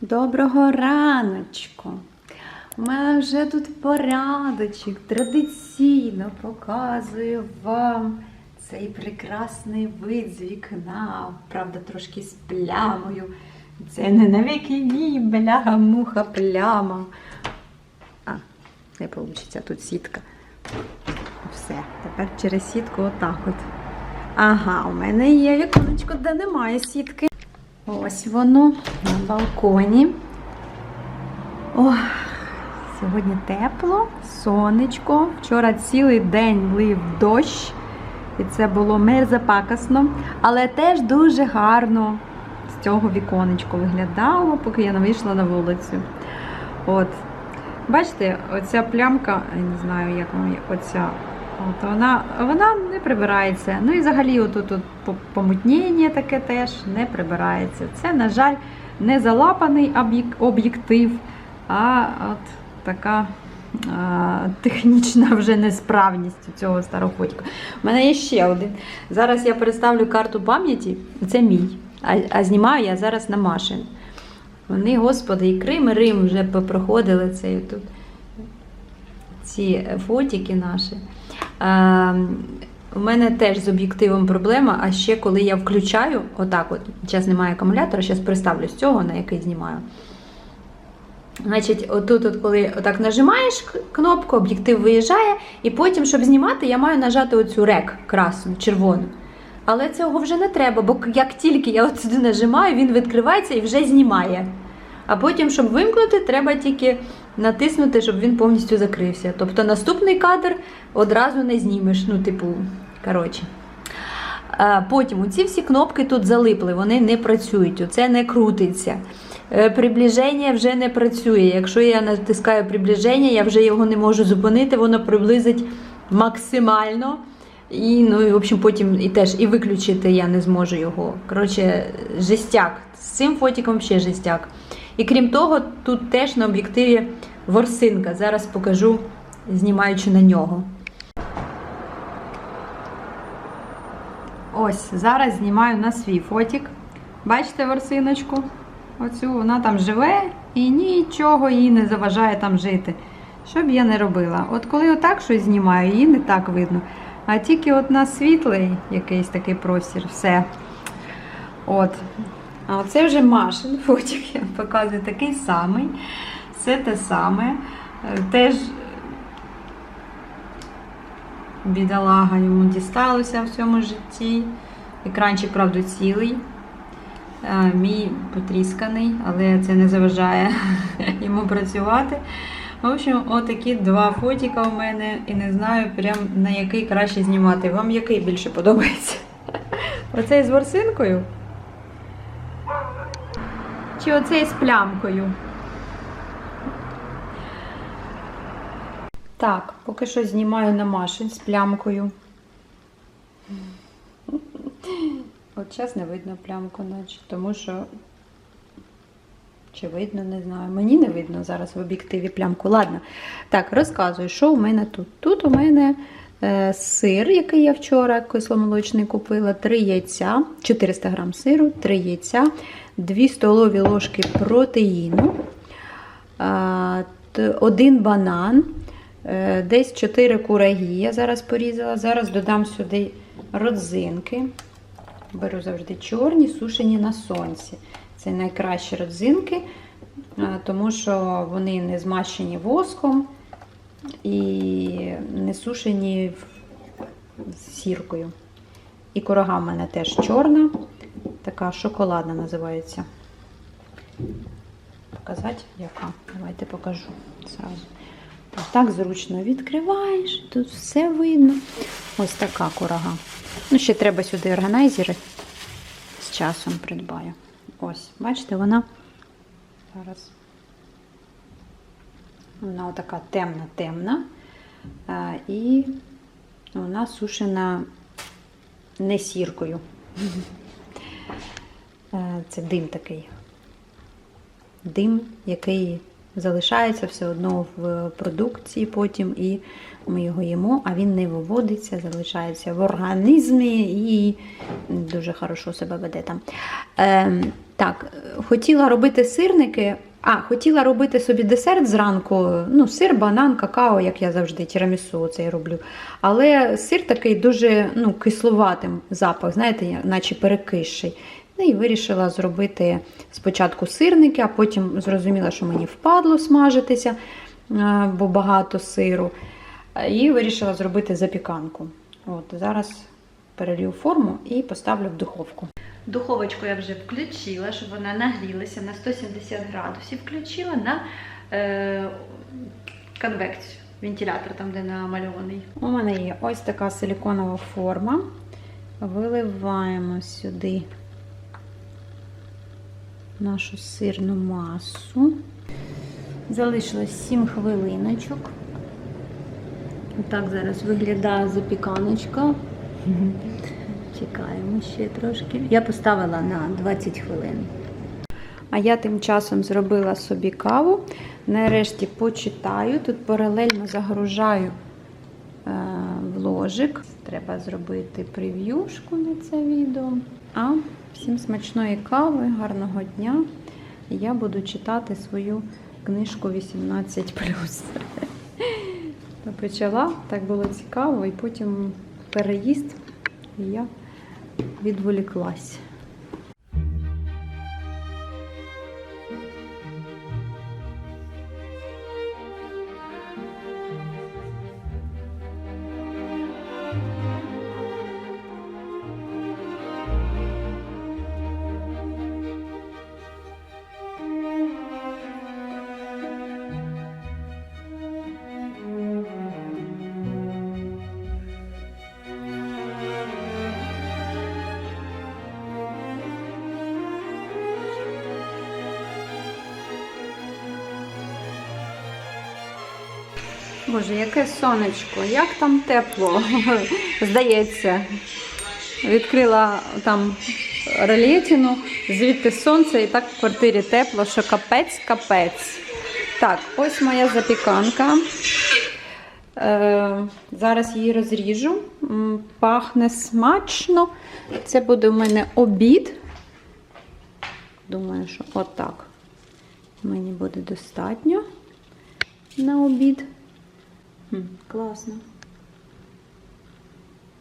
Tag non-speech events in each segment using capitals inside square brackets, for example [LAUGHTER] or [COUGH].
Доброго раночку! У мене вже тут порядочок. Традиційно показую вам цей прекрасний вид з вікна. Правда, трошки з плямою. Це не навіки ні, бляга, муха, пляма. А, не вийде, тут сітка. Все, тепер через сітку отак от. Ага, у мене є віконечко, де немає сітки. Ось воно на балконі. О, сьогодні тепло, сонечко. Вчора цілий день лив дощ, і це було мерзопакосно, але теж дуже гарно з цього віконечко виглядало, поки я не вийшла на вулицю. От. Бачите, оця плямка, я не знаю, як вона, оця, от вона, вона не прибирається. Ну і взагалі отут от по- помутнення таке теж не прибирається. Це, на жаль, не залапаний об'єктив, а от така а, технічна вже несправність цього староходька. У мене є ще один. Зараз я переставлю карту пам'яті, це мій, а, а знімаю я зараз на Машин. Вони, господи, і Крим, і Рим вже попроходили цей тут ці фотики наші. Е, у мене теж з об'єктивом проблема, а ще коли я включаю, отак от, зараз немає акумулятора, зараз приставлю з цього, на який знімаю. Значить, отут, от, коли отак нажимаєш кнопку, об'єктив виїжджає, і потім, щоб знімати, я маю нажати оцю рек красну, червону. Але цього вже не треба, бо як тільки я сюди нажимаю, він відкривається і вже знімає. А потім, щоб вимкнути, треба тільки натиснути, щоб він повністю закрився. Тобто наступний кадр одразу не знімеш. Ну, типу, коротше. Потім оці всі кнопки тут залипли, вони не працюють, оце не крутиться. Е, Приближення вже не працює. Якщо я натискаю приближення, я вже його не можу зупинити, воно приблизить максимально. І, ну, і, в общем, потім і теж і виключити я не зможу його. Коротше, жестяк. З цим фотиком ще жестяк. І крім того, тут теж на об'єктиві ворсинка. Зараз покажу, знімаючи на нього. Ось, зараз знімаю на свій фотик. Бачите ворсиночку? Оцю вона там живе і нічого їй не заважає там жити. Що б я не робила? От коли отак щось знімаю, її не так видно. А тільки от на світлий якийсь такий простір, все. От. А оце вже Машин фотик, я показую такий самий. Все те саме. Е, Теж бідолага йому дісталося в цьому житті. Екранчик, правда, цілий. Е, Мій потрісканий, але це не заважає [LAUGHS] йому працювати. В общем, отакі два фотика у мене, і не знаю, прям на який краще знімати. Вам який більше подобається? [LAUGHS] Оцей з ворсинкою? Чи оцей з плямкою? Так, поки що знімаю на машин з плямкою. От зараз не видно плямку, наче, тому що. Чи видно, не знаю. Мені не видно зараз в об'єктиві плямку. Ладно. Так, розказую, що у мене тут. Тут у мене е, сир, який я вчора кисломолочний купила, 3 яйця, 400 грам сиру, 3 яйця, 2 столові ложки протеїну, е, т- один банан, десь 4 курагі я зараз порізала. Зараз додам сюди родзинки. Беру завжди чорні, сушені на сонці. Це найкращі родзинки, е, тому що вони не змащені воском і не сушені сіркою. І курага в мене теж чорна, така шоколадна називається. Показати, яка? Давайте покажу зразу. Так зручно відкриваєш, тут все видно. Ось така курага. Ну, ще треба сюди органайзери. З часом придбаю. Ось, бачите, вона зараз. Вона отака темна-темна. І вона сушена не сіркою. Е, Це дим такий. Дим, який залишається все одно в продукції потім, і ми його їмо, а він не виводиться, залишається в організмі і дуже хорошо себе веде там. Ем, Так, е, хотіла робити сирники. А, хотіла робити собі десерт зранку. Ну, сир, банан, какао, як я завжди тірамісу це роблю. Але сир такий дуже ну, кисловатим запах, знаєте, наче перекисший. Ну і вирішила зробити спочатку сирники, а потім зрозуміла, що мені впадло смажитися, е, бо багато сиру. І вирішила зробити запіканку. От, зараз перелью форму і поставлю в духовку. Духовочку я вже включила, щоб вона нагрілася на 170 градусів. Включила на е, конвекцію, вентилятор там, де намальований. У мене є ось така силіконова форма. Виливаємо сюди нашу сирну масу. Залишилось 7 хвилиночок. Отак зараз виглядає запіканочка. Чекаємо ще трошки. Я поставила на 20 хвилин. А я тим часом зробила собі каву. Нарешті почитаю. Тут паралельно загружаю е, в ложик. Треба зробити прев'юшку на це відео. А всім смачної кави, гарного дня. Я буду читати свою книжку 18. [LAUGHS] Почала, так було цікаво, і потім переїзд, і я відволіклась. Боже, яке сонечко, як там тепло, [LAUGHS] здається. Відкрила там релетину, звідти сонце і так в квартирі тепло, що капець, капець. Так, ось моя запіканка. Е, зараз її розріжу. Пахне смачно. Це буде у мене обід. Думаю, що отак. Мені буде достатньо на обід. Класно.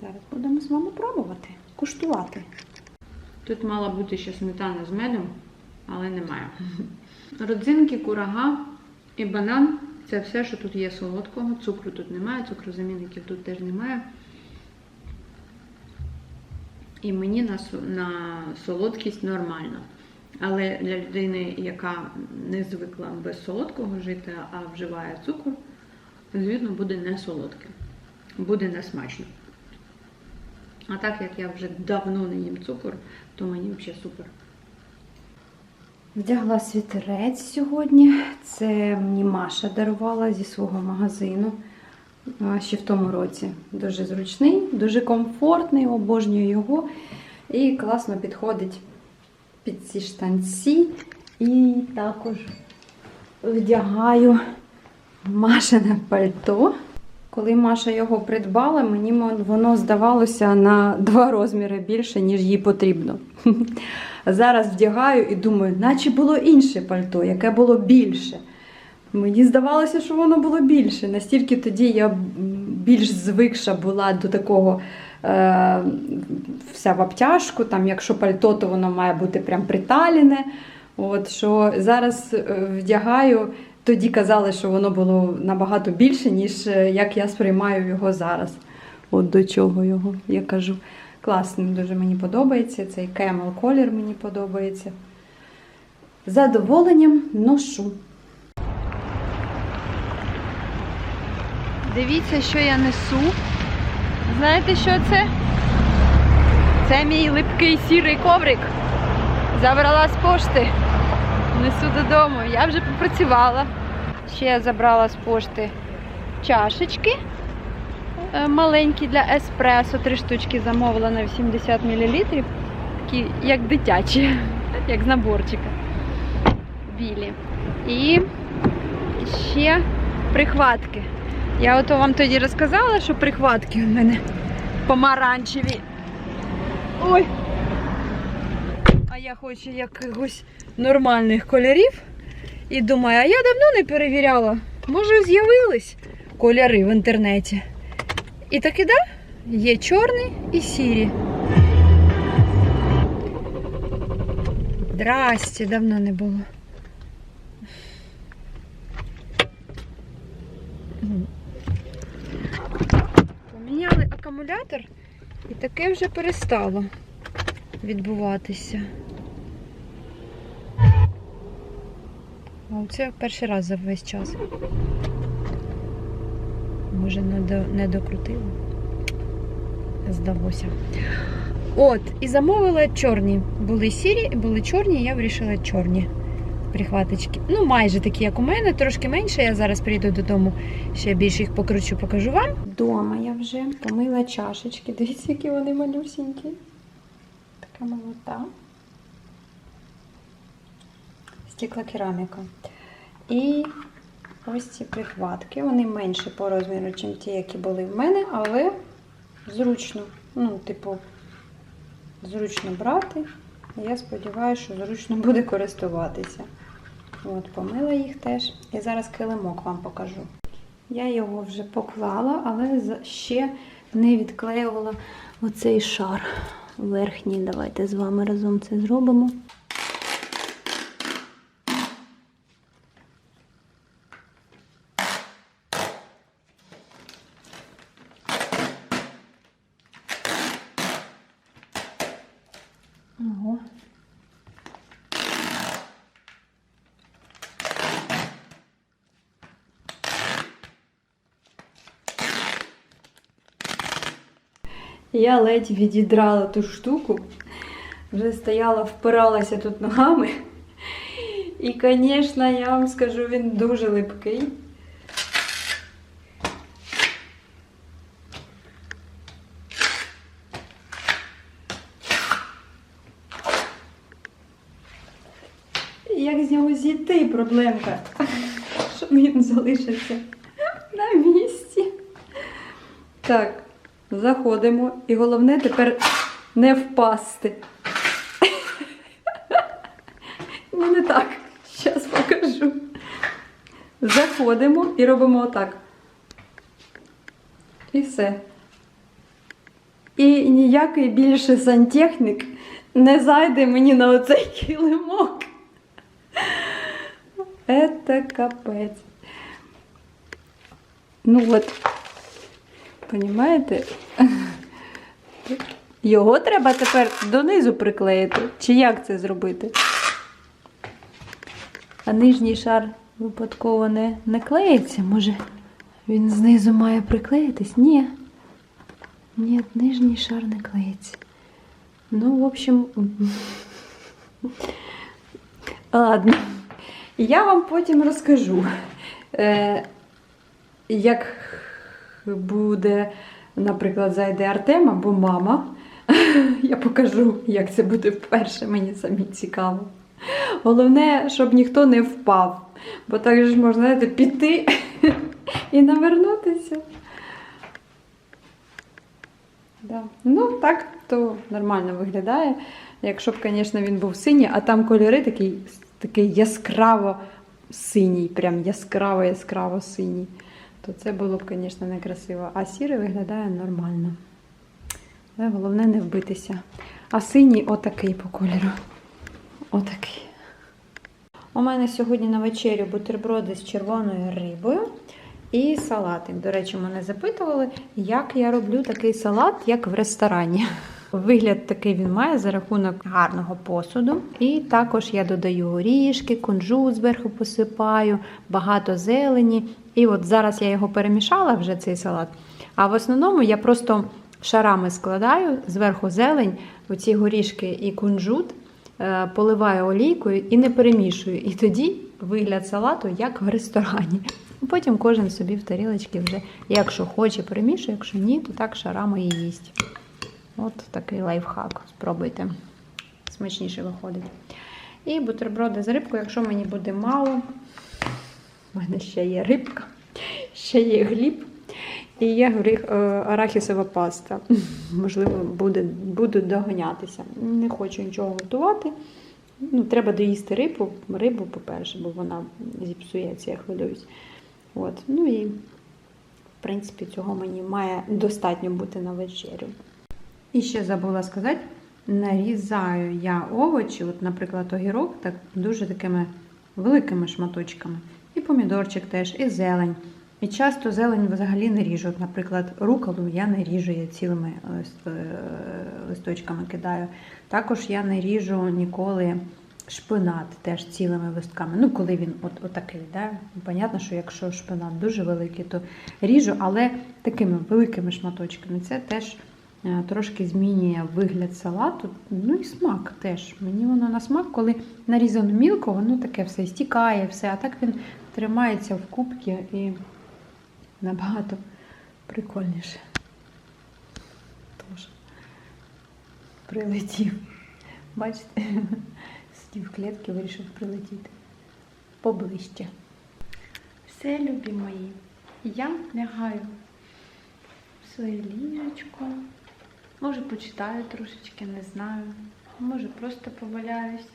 Зараз будемо з вами пробувати, куштувати. Тут мала бути ще сметана з медом, але немає. [LAUGHS] Родзинки, курага і банан це все, що тут є солодкого. Цукру тут немає, цукрозамінників тут теж немає. І мені на, на солодкість нормально. Але для людини, яка не звикла без солодкого жити, а вживає цукор, звісно, буде не солодке. Буде не смачно. А так як я вже давно не їм цукор, то мені взагалі супер. Вдягла світерець сьогодні. Це мені Маша дарувала зі свого магазину ще в тому році. Дуже зручний, дуже комфортний, обожнюю його. І класно підходить під ці штанці. І також вдягаю Машине пальто. Коли Маша його придбала, мені воно здавалося на два розміри більше, ніж їй потрібно. [LAUGHS] Зараз вдягаю і думаю, наче було інше пальто, яке було більше. Мені здавалося, що воно було більше. Настільки тоді я більш звикша була до такого е, вся в обтяжку. Там, якщо пальто, то воно має бути прям приталене. От, що зараз е, вдягаю, тоді казали, що воно було набагато більше, ніж е, як я сприймаю його зараз. От до чого його я кажу. Класно, дуже мені подобається. Цей кемел колір мені подобається. Задоволенням ношу. Дивіться, що я несу. Знаєте, що це? Це мій липкий сірий коврик. Забрала з пошти. Несу додому. Я вже попрацювала. Ще я забрала з пошти чашечки е, маленькі для еспресо. Три штучки замовила на 80 мл. Такі, як дитячі, [LAUGHS] як з наборчика. Білі. І ще прихватки. Я ото вам тоді розказала, що прихватки у мене помаранчеві. Ой. А я хочу якихось нормальних кольорів. І думаю, а я давно не перевіряла. Може, з'явились кольори в інтернеті. І таки да, є чорний і сірі. Здрасте, давно не було. Поміняли акумулятор і таке вже перестало відбуватися. Це перший раз за весь час. Може, не, до, не докрутила. Здалося. От, і замовила чорні. Були сірі, були чорні, я вирішила чорні прихваточки. Ну, майже такі, як у мене, трошки менше. Я зараз прийду додому, ще більше їх покручу, покажу вам. Дома я вже помила чашечки. Дивіться, які вони малюсінькі. Така молота. Стеклокераміка. І ось ці прихватки. Вони менші по розміру, ніж ті, які були в мене, але зручно. Ну, типу, зручно брати. Я сподіваюся, що зручно буде користуватися. От, помила їх теж. І зараз килимок вам покажу. Я його вже поклала, але ще не відклеювала оцей шар верхній. Давайте з вами разом це зробимо. Я ледь відідрала ту штуку, вже стояла, впиралася тут ногами. І, звісно, я вам скажу, він дуже липкий. Як з нього зійти, проблемка, щоб він залишився на місці. Так, заходимо. І головне тепер не впасти. Ну, не так. Зараз покажу. Заходимо і робимо отак. І все. І ніякий більше сантехнік не зайде мені на оцей килимок. Це капець. Ну от, Понімаєте? Його треба тепер донизу приклеїти. Чи як це зробити? А нижній шар випадково не, не клеїться. Може, він знизу має приклеїтись? Ні. Ні, нижній шар не клеїться. Ну, в общем. [LAUGHS] Ладно. Я вам потім розкажу, е, як буде, наприклад, зайде Артем або мама. [LAUGHS] Я покажу, як це буде вперше, мені самі цікаво. Головне, щоб ніхто не впав, бо так же можна знаєте, піти [LAUGHS] і навернутися. Да. Ну, так, то нормально виглядає. Якщо б, звісно, він був синій, а там кольори такий, такий яскраво синій, прям яскраво яскраво синій, то це було б, звісно, некрасиво. А сірий виглядає нормально. Але головне не вбитися. А синій отакий по кольору. Отакий. У мене сьогодні на вечерю бутерброди з червоною рибою і салатик. До речі, мене запитували, як я роблю такий салат, як в ресторані. Вигляд такий він має за рахунок гарного посуду. І також я додаю горішки, кунжут зверху посипаю, багато зелені. І от зараз я його перемішала вже цей салат. А в основному я просто шарами складаю зверху зелень, оці горішки і кунжут, е, поливаю олійкою і не перемішую. І тоді вигляд салату як в ресторані. Потім кожен собі в тарілочці вже, якщо хоче, перемішує, якщо ні, то так шарами і їсть. От такий лайфхак. Спробуйте. Смачніше виходить. І бутерброди з рибкою, якщо мені буде мало, в мене ще є рибка, ще є гліб. І є е, арахісова паста. Можливо, буде, буду доганятися. Не хочу нічого готувати. Ну, треба доїсти рибу, рибу, по-перше, бо вона зіпсується, я хвилююсь. От. Ну і, в принципі, цього мені має достатньо бути на вечерю. І ще забула сказати, нарізаю я овочі, от, наприклад, огірок, так дуже такими великими шматочками. І помідорчик теж, і зелень. І часто зелень взагалі не ріжу. Наприклад, руколу я не ріжу, я цілими лист- е, листочками кидаю. Також я не ріжу ніколи шпинат теж цілими листками. Ну, коли він от, отакий. Да? Понятно, що якщо шпинат дуже великий, то ріжу, але такими великими шматочками. Це теж е, трошки змінює вигляд салату. Ну і смак теж. Мені воно на смак, коли нарізано мілко, воно таке все стікає, все, а так він тримається в кубці і набагато прикольніше. Тож прилетів. Бачите, сидів в клітці, вирішив прилетіти поближче. Все, любі мої, я лягаю в своє ліжечко. Може, почитаю трошечки, не знаю. Може, просто поваляюсь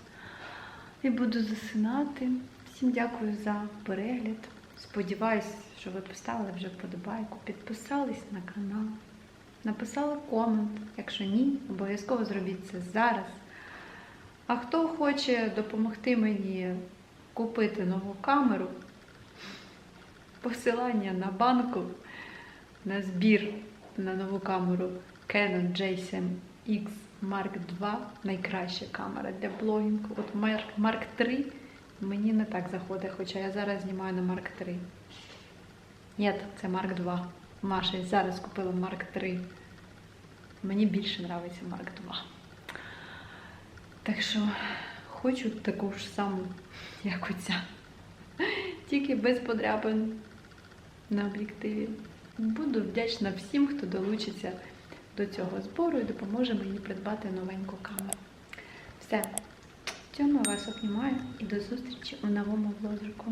і буду засинати. Всім дякую за перегляд. Сподіваюсь, що ви поставили вже вподобайку, підписались на канал, написали комент. Якщо ні, обов'язково зробіть це зараз. А хто хоче допомогти мені купити нову камеру, посилання на банку на збір на нову камеру Canon J7X Mark II найкраща камера для блогінгу. От Mark, Mark 3 мені не так заходить, хоча я зараз знімаю на Mark 3. Ні, це Mark 2. Маша я зараз купила Mark 3. Мені більше подобається Mark 2. Так що хочу таку ж саму, як оця. Тільки без подряпин на об'єктиві. Буду вдячна всім, хто долучиться до цього збору і допоможе мені придбати новеньку камеру. Все. в Цьому вас обнімаю і до зустрічі у новому влозику.